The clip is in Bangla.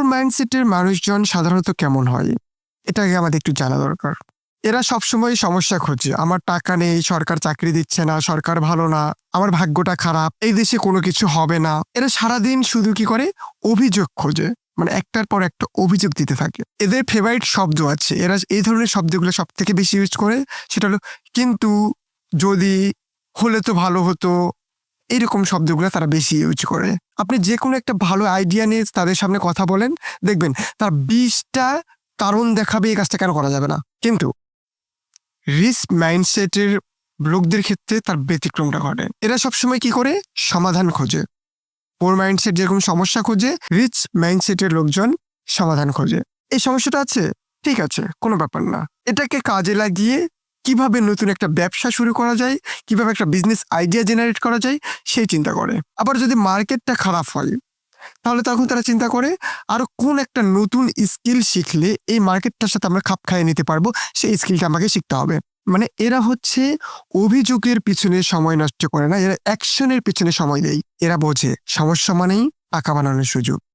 পোর মাইন্ডসেটের মানুষজন সাধারণত কেমন হয়? এটা আগে আমাদের একটু জানা দরকার। এরা সবসময় সমস্যা খোঁজে। আমার টাকা নেই, সরকার চাকরি দিচ্ছে না, সরকার ভালো না, আমার ভাগ্যটা খারাপ, এই দেশে কোনো কিছু হবে না। এরা সারাদিন শুধু কি করে? অভিযোগ খোঁজে। মানে একটার পর একটা অভিযোগ দিতে থাকে। এদের ফেভারিট শব্দ আছে। এরা এই ধরনের শব্দগুলো সব থেকে বেশি ইউজ করে, সেটা হলো, কিন্তু যদি হলে তো ভালো হতো এরকম শব্দগুলো তারা বেশি ইউজ করে। আপনি যে কোনো একটা ভালো আইডিয়া নিয়ে তাদের সামনে কথা বলেন, দেখবেন তার বিশটা কারণ দেখাবে এই কাজটা কেন করা যাবে না। কিন্তু রিস্ক মাইন্ডসেটের লোকদের ক্ষেত্রে তার ব্যতিক্রমটা ঘটে। এরা সবসময় কি করে? সমাধান খোঁজে। পোর মাইন্ডসেট যেরকম সমস্যা খোঁজে রিচ মাইন্ডসেটের লোকজন সমাধান খোঁজে। এই সমস্যাটা আছে? ঠিক আছে, কোনো ব্যাপার না। এটাকে কাজে লাগিয়ে কীভাবে নতুন একটা ব্যবসা শুরু করা যায়, কীভাবে একটা বিজনেস আইডিয়া জেনারেট করা যায়, সেই চিন্তা করে। আবার যদি মার্কেটটা খারাপ হয়, তাহলে তখন তারা চিন্তা করে, আরও কোন একটা নতুন স্কিল শিখলে এই মার্কেটটার সাথে আমরা খাপ খাইয়ে নিতে পারব, সেই স্কিলটা আমাকে শিখতে হবে। মানে এরা হচ্ছে অভিযোগের পিছনে সময় নষ্ট করে না, এরা অ্যাকশনের পিছনে সময় দেয়। এরা বোঝে, সমস্যা মানেই টাকা বানানোর সুযোগ।